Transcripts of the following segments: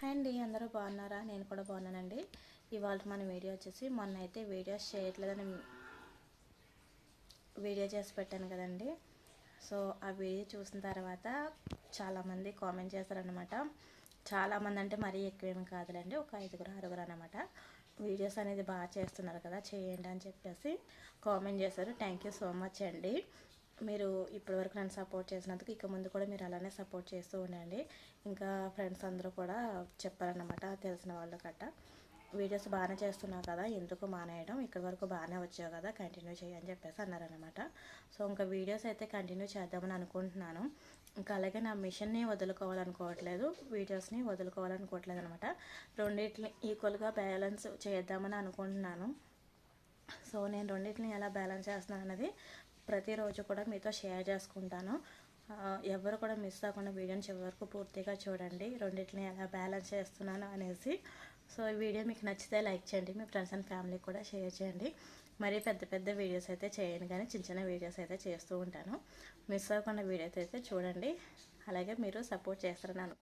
Hi అండి అందరూ బాగున్నారా? నేను కూడా బాగున్నానండి. ఇవాళ మన వీడియో వచ్చేసి మొన్న అయితే వీడియోస్ చేయట్లేదని వీడియో చేసి పెట్టాను కదండి. సో ఆ వీడియో చూసిన తర్వాత చాలామంది కామెంట్ చేస్తారనమాట చాలామంది అంటే మరీ ఎక్కువేమి కాదులేండి ఒక ఐదుగురు ఆరుగురు అనమాట వీడియోస్ అనేది బాగా చేస్తున్నారు కదా చేయండి అని చెప్పేసి కామెంట్ చేశారు. థ్యాంక్ యూ సో మచ్ అండి. మీరు ఇప్పటివరకు నన్ను సపోర్ట్ చేసినందుకు ఇక ముందు కూడా మీరు అలానే సపోర్ట్ చేస్తూ ఉండండి. ఇంకా ఫ్రెండ్స్ అందరూ కూడా చెప్పారనమాట తెలిసిన వాళ్ళు గట్ట. వీడియోస్ బాగానే చేస్తున్నావు కదా ఎందుకు మానేయడం? ఇక్కడి వరకు బాగానే వచ్చావు కదా కంటిన్యూ చేయని చెప్పేసి అన్నారనమాట సో ఇంకా వీడియోస్ అయితే కంటిన్యూ చేద్దామని అనుకుంటున్నాను. ఇంకా అలాగే నా మిషన్ని వదులుకోవాలనుకోవట్లేదు వీడియోస్ని వదులుకోవాలనుకోవట్లేదు అనమాట రెండింటిని ఈక్వల్గా బ్యాలెన్స్ చేద్దామని అనుకుంటున్నాను. సో నేను రెండింటిని ఎలా బ్యాలెన్స్ చేస్తున్నాను అన్నది ప్రతిరోజు కూడా మీతో షేర్ చేసుకుంటాను. ఎవరు కూడా మిస్ అవ్వకుండా వీడియోని చివరి వరకు పూర్తిగా చూడండి. రెండింటిని ఎలా బ్యాలెన్స్ చేస్తున్నాను అనేసి. సో ఈ వీడియో మీకు నచ్చితే లైక్ చేయండి. మీ ఫ్రెండ్స్ అండ్ ఫ్యామిలీకి కూడా షేర్ చేయండి. మరీ పెద్ద పెద్ద వీడియోస్ అయితే చేయను కానీ చిన్న చిన్న వీడియోస్ అయితే చేస్తూ ఉంటాను. మిస్ అవ్వకుండా వీడియోస్ అయితే చూడండి. అలాగే మీరు సపోర్ట్ చేస్తారని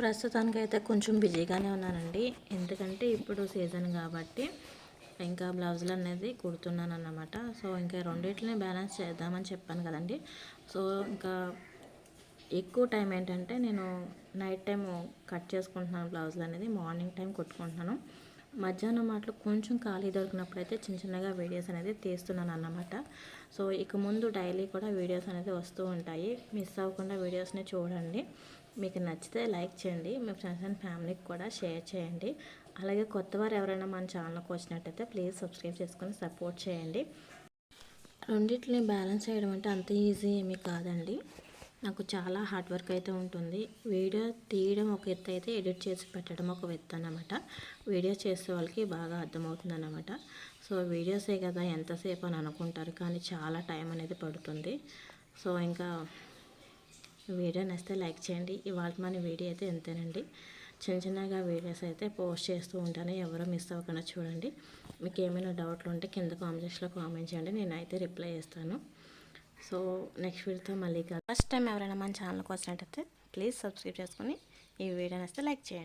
ప్రస్తుతానికి అయితే కొంచెం బిజీగానే ఉన్నానండి. ఎందుకంటే ఇప్పుడు సీజన్ కాబట్టి ఇంకా బ్లౌజులు అనేది కుడుతున్నాను అన్నమాట సో ఇంకా రెండింటిని బ్యాలెన్స్ చేద్దామని చెప్పాను కదండి. సో ఇంకా ఎక్కువ టైం ఏంటంటే నేను నైట్ టైం కట్ చేసుకుంటున్నాను బ్లౌజులు అనేది మార్నింగ్ టైం కుట్టుకుంటున్నాను. మధ్యాహ్నం మాటలు కొంచెం ఖాళీ దొరికినప్పుడు అయితే చిన్న చిన్నగా వీడియోస్ అనేది తీస్తున్నాను అన్నమాట సో ఇక ముందు డైలీ కూడా వీడియోస్ అనేది వస్తూ ఉంటాయి. మిస్ అవ్వకుండా వీడియోస్ని చూడండి. మీకు నచ్చితే లైక్ చేయండి. మీ ఫ్రెండ్స్ అండ్ ఫ్యామిలీకి కూడా షేర్ చేయండి. అలాగే కొత్త వారు ఎవరైనా మన ఛానల్కి వచ్చినట్టయితే ప్లీజ్ సబ్స్క్రైబ్ చేసుకొని సపోర్ట్ చేయండి. రెండింటిని బ్యాలెన్స్ చేయడం అంటే అంత ఈజీ ఏమీ కాదండి. నాకు చాలా హార్డ్ వర్క్ అయితే ఉంటుంది. వీడియో తీయడం ఒక ఎత్తు అయితే ఎడిట్ చేసి పెట్టడం ఒక ఎత్తు అనమాట వీడియో చేసే వాళ్ళకి బాగా అర్థమవుతుంది అనమాట సో వీడియోసే కదా ఎంతసేపు అని అనుకుంటారు కానీ చాలా టైం అనేది పడుతుంది. సో ఇంకా వీడియో నచ్చితే లైక్ చేయండి. ఇవాళ మన వీడియో అయితే ఎంతేనండి చిన్న చిన్నగా వీడియోస్ అయితే పోస్ట్ చేస్తూ ఉంటాను. ఎవరో మిస్ అవ్వకుండా చూడండి. మీకు ఏమైనా డౌట్లు ఉంటే కింద కామెంట్స్లో కామెంట్ చేయండి. నేనైతే రిప్లై చేస్తాను. సో నెక్స్ట్ వీడియోతో మళ్ళీ ఫస్ట్ టైం ఎవరైనా మన ఛానల్కి వచ్చినట్టయితే ప్లీజ్ సబ్స్క్రైబ్ చేసుకొని ఈ వీడియోని వస్తే లైక్ చేయండి.